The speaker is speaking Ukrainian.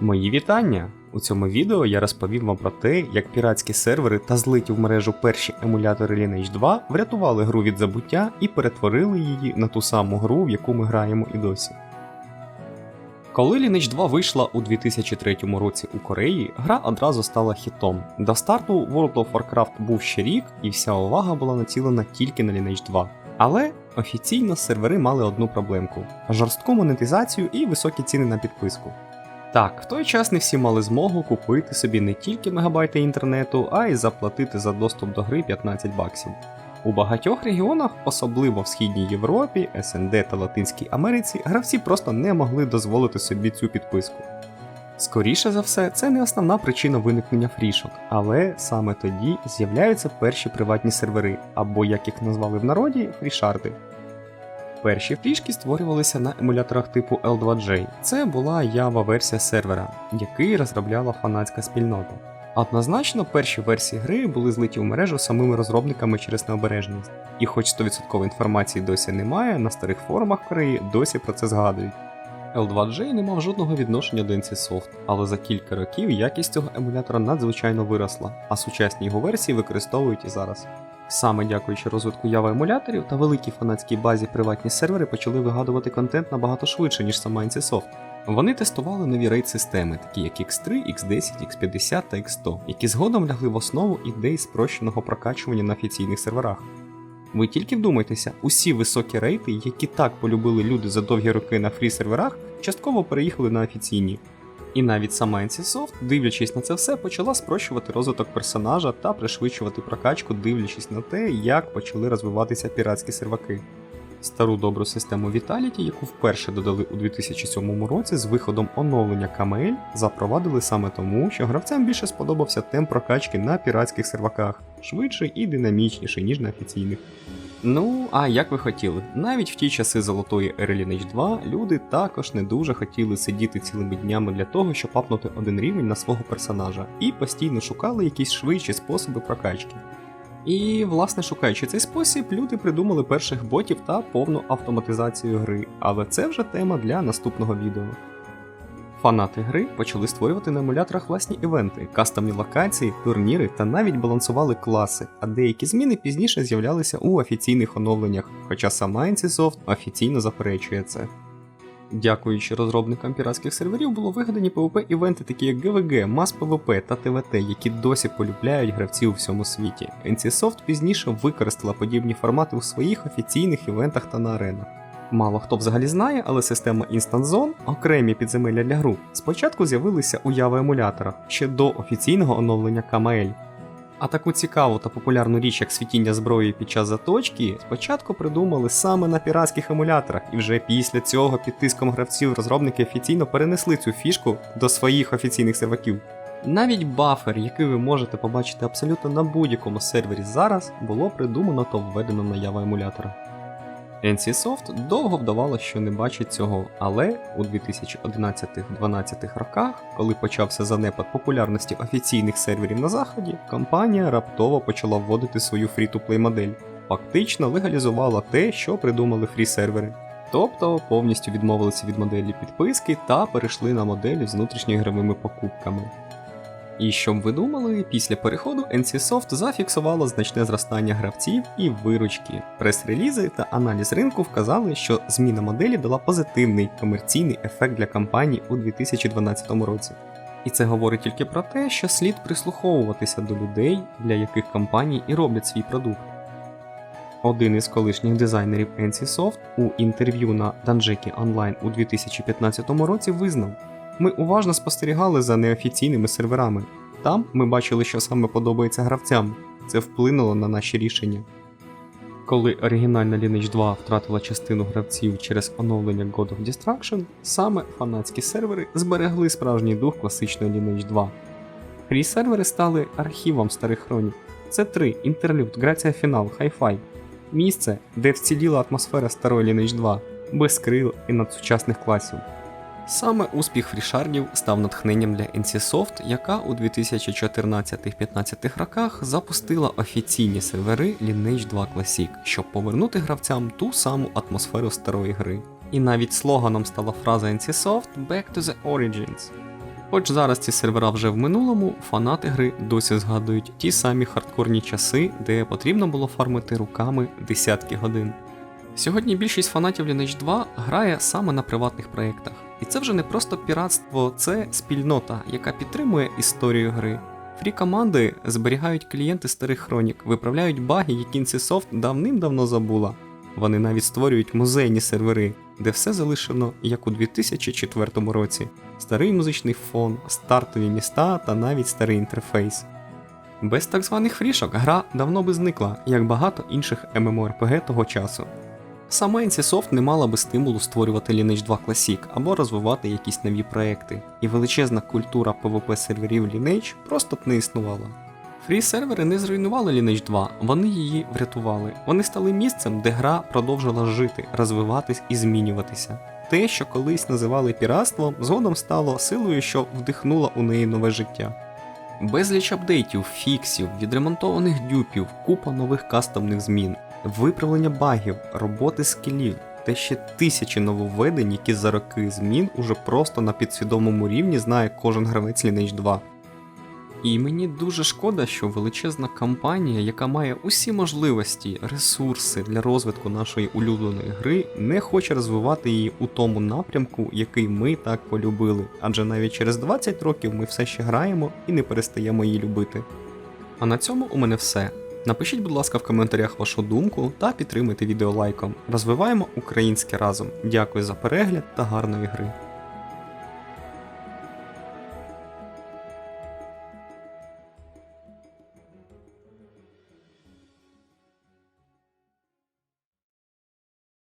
Мої вітання! У цьому відео я розповім вам про те, як піратські сервери та злиті в мережу перші емулятори Lineage 2 врятували гру від забуття і перетворили її на ту саму гру, в яку ми граємо і досі. Коли Lineage 2 вийшла у 2003 році у Кореї, гра одразу стала хітом. До старту World of Warcraft був ще рік, і вся увага була націлена тільки на Lineage 2. Але офіційно сервери мали одну проблемку: жорстку монетизацію і високі ціни на підписку. Так, в той час не всі мали змогу купити собі не тільки мегабайти інтернету, а й заплатити за доступ до гри 15 баксів. У багатьох регіонах, особливо в Східній Європі, СНД та Латинській Америці, гравці просто не могли дозволити собі цю підписку. Скоріше за все, це не основна причина виникнення фрішок, але саме тоді з'являються перші приватні сервери, або як їх назвали в народі, фрішарди. Перші фрішки створювалися на емуляторах типу L2J. Це була Java версія сервера, який розробляла фанатська спільнота. Однозначно, перші версії гри були злиті в мережу самими розробниками через необережність. І хоч 100% інформації досі немає, на старих форумах Кореї досі про це згадують. L2J не мав жодного відношення до NCSoft, але за кілька років якість цього емулятора надзвичайно виросла, а сучасні його версії використовують і зараз. Саме дякуючи розвитку Java емуляторів та великій фанатській базі приватні сервери почали вигадувати контент набагато швидше, ніж сама NCSoft. Вони тестували нові рейд-системи, такі як X3, X10, X50 та X100, які згодом лягли в основу ідей спрощеного прокачування на офіційних серверах. Ви тільки вдумайтеся, усі високі рейти, які так полюбили люди за довгі роки на фрі-серверах, частково переїхали на офіційні. І навіть сама NCSoft, дивлячись на це все, почала спрощувати розвиток персонажа та пришвидшувати прокачку, дивлячись на те, як почали розвиватися піратські серваки. Стару добру систему Vitality, яку вперше додали у 2007 році з виходом оновлення KML, запровадили саме тому, що гравцям більше сподобався темп прокачки на піратських серваках, швидший і динамічніший, ніж на офіційних. Ну, а як ви хотіли, навіть в ті часи золотої ери Lineage 2 люди також не дуже хотіли сидіти цілими днями для того, щоб апнути один рівень на свого персонажа, і постійно шукали якісь швидші способи прокачки. І, власне, шукаючи цей спосіб, люди придумали перших ботів та повну автоматизацію гри, але це вже тема для наступного відео. Фанати гри почали створювати на емуляторах власні івенти, кастомні локації, турніри та навіть балансували класи, а деякі зміни пізніше з'являлися у офіційних оновленнях, хоча сама NCSoft офіційно заперечує це. Дякуючи розробникам піратських серверів, було вигадані PvP івенти, такі як GVG, Mass PvP та TVT, які досі полюбляють гравці у всьому світі. NCSoft пізніше використала подібні формати у своїх офіційних івентах та на аренах. Мало хто взагалі знає, але система Instant Zone, окремі підземелля для гру, спочатку з'явилися у Java емуляторах ще до офіційного оновлення KML. А таку цікаву та популярну річ, як світіння зброї під час заточки, спочатку придумали саме на піратських емуляторах, і вже після цього під тиском гравців розробники офіційно перенесли цю фішку до своїх офіційних серваків. Навіть бафер, який ви можете побачити абсолютно на будь-якому сервері зараз, було придумано та введено на Java емуляторах. NCSoft довго вдавало, що не бачить цього, але у 2011-12 роках, коли почався занепад популярності офіційних серверів на заході, компанія раптово почала вводити свою фрі-то-плей модель, фактично легалізувала те, що придумали фрі-сервери. Тобто повністю відмовилися від моделі підписки та перейшли на моделі з внутрішньоігровими покупками. І щоб ви думали, після переходу NCSoft зафіксувало значне зростання гравців і виручки. Прес-релізи та аналіз ринку вказали, що зміна моделі дала позитивний комерційний ефект для компаній у 2012 році. І це говорить тільки про те, що слід прислуховуватися до людей, для яких компанії і роблять свій продукт. Один із колишніх дизайнерів NCSoft у інтерв'ю на Danjeki Online у 2015 році визнав. Ми уважно спостерігали за неофіційними серверами. Там ми бачили, що саме подобається гравцям. Це вплинуло на наші рішення. Коли оригінальна Lineage 2 втратила частину гравців через оновлення God of Destruction, саме фанатські сервери зберегли справжній дух класичної Lineage 2. Фрі сервери стали архівом старих хронік. Це 3 інтерлюд, грація фінал, хай-фай. Місце, де вціліла атмосфера старої Lineage 2, без крил і надсучасних класів. Саме успіх фрішардів став натхненням для NCSoft, яка у 2014-15 роках запустила офіційні сервери Lineage 2 Classic, щоб повернути гравцям ту саму атмосферу старої гри. І навіть слоганом стала фраза NCSoft Back to the Origins. Хоч зараз ці сервера вже в минулому, фанати гри досі згадують ті самі хардкорні часи, де потрібно було фармити руками десятки годин. Сьогодні більшість фанатів Lineage 2 грає саме на приватних проєктах. І це вже не просто піратство, це спільнота, яка підтримує історію гри. Фрі команди зберігають клієнти старих хронік, виправляють баги, які NCSoft давним-давно забула. Вони навіть створюють музейні сервери, де все залишено як у 2004 році: старий музичний фон, стартові міста та навіть старий інтерфейс. Без так званих фрішок гра давно би зникла, як багато інших MMORPG того часу. Сама NCSoft не мала би стимулу створювати Lineage 2 Classic або розвивати якісь нові проекти, і величезна культура PvP серверів Lineage просто б не існувала. Фрі сервери не зруйнували Lineage 2, вони її врятували. Вони стали місцем, де гра продовжила жити, розвиватись і змінюватися. Те, що колись називали піратством, згодом стало силою, що вдихнула у неї нове життя. Безліч апдейтів, фіксів, відремонтованих дюпів, купа нових кастомних змін, виправлення багів, роботи скілів, та ще тисячі нововведень, які за роки змін уже просто на підсвідомому рівні знає кожен гравець Lineage 2. І мені дуже шкода, що величезна компанія, яка має усі можливості, ресурси для розвитку нашої улюбленої гри, не хоче розвивати її у тому напрямку, який ми так полюбили. Адже навіть через 20 років ми все ще граємо і не перестаємо її любити. А на цьому у мене все. Напишіть, будь ласка, в коментарях вашу думку та підтримайте відео лайком. Розвиваємо українське разом. Дякую за перегляд та гарної гри.